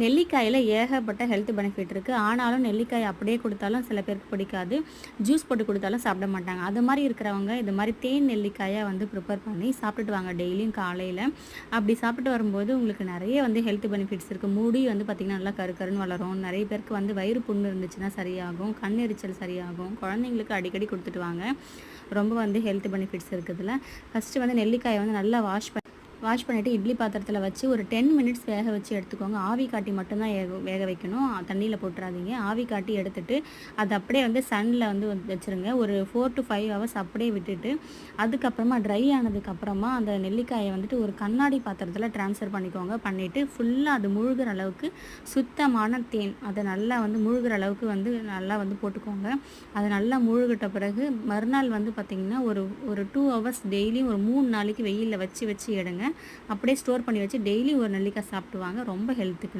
நெல்லிக்காயில் ஏகப்பட்ட health benefit இருக்குது ஆனாலும் நெல்லிக்காய் அப்படியே கொடுத்தாலும் சில பேருக்கு பிடிக்காது. ஜூஸ் போட்டு கொடுத்தாலும் சாப்பிட மாட்டாங்க. அது மாதிரி இருக்கிறவங்க இது மாதிரி தேன் நெல்லிக்காயை வந்து ப்ரிப்பேர் பண்ணி சாப்பிட்டுட்டு வாங்க டெய்லியும் காலையில். அப்படி சாப்பிட்டு வரும்போது உங்களுக்கு நிறைய வந்து ஹெல்த் பெனிஃபிட்ஸ் இருக்குது முடி வந்து பார்த்திங்கன்னா நல்லா கரு கருன்னு வளரும். நிறைய பேருக்கு வந்து வயிறு புண்ணு இருந்துச்சுன்னா சரியாகும். கண் எரிச்சல் சரியாகும். குழந்தைங்களுக்கு அடிக்கடி கொடுத்துட்டு வாங்க. ரொம்ப வந்து ஹெல்த் பெனிஃபிட்ஸ் இருக்குதுல. ஃபஸ்ட்டு வந்து நெல்லிக்காயை வந்து நல்லா வாஷ் பண்ணி வாஷ் பண்ணிவிட்டு இட்லி பாத்திரத்தில் வச்சு ஒரு டென் மினிட்ஸ் வேக வச்சு எடுத்துக்கோங்க. ஆவி காட்டி மட்டும்தான் வேக வைக்கணும். தண்ணியில் போட்டுறாதீங்க. ஆவி காட்டி எடுத்துட்டு அது அப்படியே வந்து சன்னில் வந்து வச்சுருங்க. ஒரு ஃபோர் டு ஃபைவ் ஹவர்ஸ் அப்படியே விட்டுட்டு அதுக்கப்புறமா ட்ரை ஆனதுக்கப்புறமா அந்த நெல்லிக்காயை வந்துட்டு ஒரு கண்ணாடி பாத்திரத்தில் ட்ரான்ஸ்ஃபர் பண்ணிக்கோங்க. பண்ணிவிட்டு ஃபுல்லாக அது முழுகிற அளவுக்கு சுத்தமான தேன். அதை நல்லா வந்து முழுகிற அளவுக்கு வந்து நல்லா வந்து போட்டுக்கோங்க. அது நல்லா முழுகிட்ட பிறகு மறுநாள் வந்து பார்த்திங்கன்னா ஒரு ஒரு டூ ஹவர்ஸ் டெய்லியும் ஒரு மூணு நாளைக்கு வெயிலில் வச்சு வச்சு எடுங்க. அப்படியே ஸ்டோர் பண்ணி வச்சு டெய்லி ஒரு நெல்லிக்காய் சாப்பிட்டு வாங்க ரொம்ப ஹெல்த்துக்கு